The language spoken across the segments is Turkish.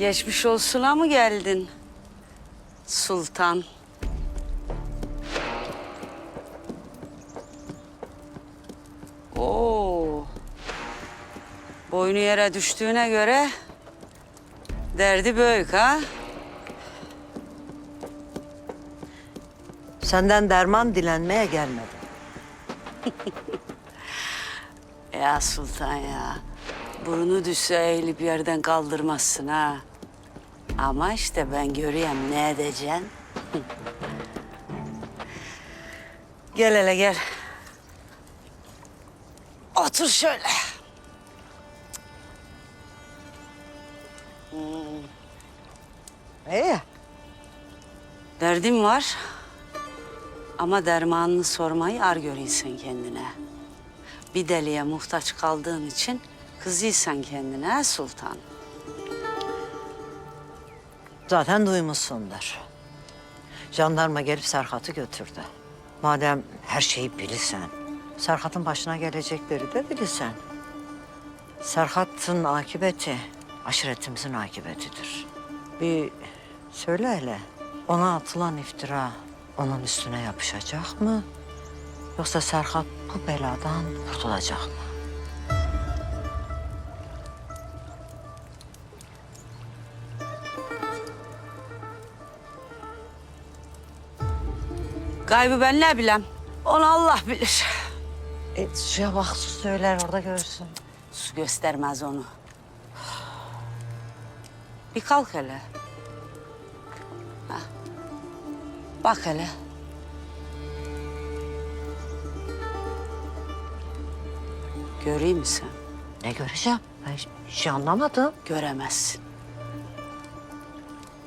Geçmiş olsuna mı geldin? Sultan. Oo. Boynu yere düştüğüne göre derdi büyük ha? Senden derman dilenmeye gelmedim. Ya Sultan ya. Burnu düşse eğilip yerden kaldırmazsın ha. Ama işte ben görüyorum ne edeceksin. gel hele gel. Otur şöyle. İyi. Derdim var. Ama dermanını sormayı ar görüyorsun kendine. Bir deliye muhtaç kaldığın için kızıysan kendine sultan. Zaten duymuşsundur. Jandarma gelip Serhat'ı götürdü. Madem her şeyi bilirsen, Serhat'ın başına gelecekleri de bilirsen. Serhat'ın akıbeti aşiretimizin akıbetidir. Bir söyle hele, ona atılan iftira onun üstüne yapışacak mı? Yoksa Serhat bu beladan kurtulacak mı? Gaybı ben ne bilem. Onu Allah bilir. E, suya bak, su söyler orada görsün. Su göstermez onu. Bir kalk hele. Ha. Bak hele. Göreyim mi sen? Ne göreceğim? Ben hiç, hiç anlamadım. Göremezsin.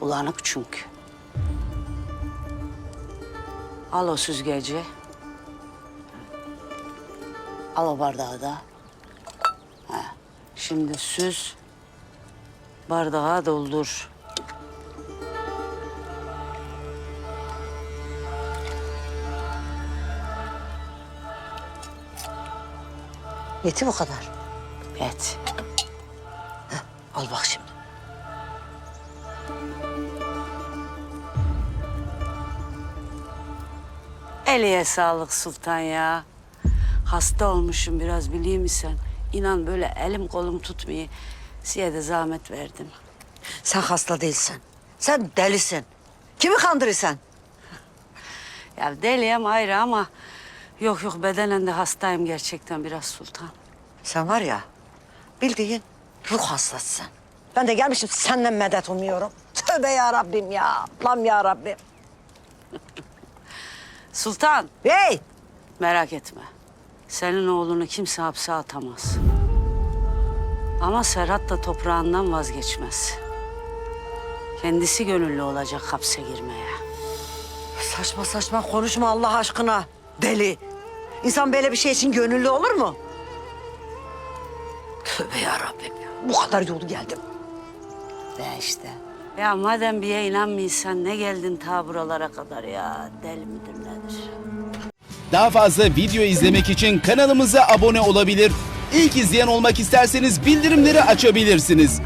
Bulanık çünkü. Al o süzgeci. Al o bardağı da. Ha. Şimdi süz. Bardağa doldur. Yeti bu kadar. Et. Al bak şimdi. Eliye sağlık sultan ya. Hasta olmuşum biraz biliyor musun? İnan böyle elim kolum tutmuyor. Size de zahmet verdim. Sen hasta değilsin. Sen delisin. Kimi kandırırsan? Ya deliyim ayrı ama... Yok yok bedenen de hastayım gerçekten biraz sultan. Sen var ya bildiğin ruh hastasısın. Ben de gelmişim senden medet umuyorum. Tövbe ya Rabbim ya. Lam ya Rabbim. Sultan Hey! merak etme. Senin oğlunu kimse hapse atamaz. Ama Serhat da toprağından vazgeçmez. Kendisi gönüllü olacak hapse girmeye. Saçma saçma konuşma Allah aşkına. Deli. İnsan böyle bir şey için gönüllü olur mu? Tövbe ya Rabbim ya. Bu kadar yolu geldim. De işte. Ya madem bir inanmıyorsan ne geldin ta buralara kadar ya? Deli midir nedir? Daha fazla video izlemek için kanalımıza abone olabilir. İlk izleyen olmak isterseniz bildirimleri açabilirsiniz.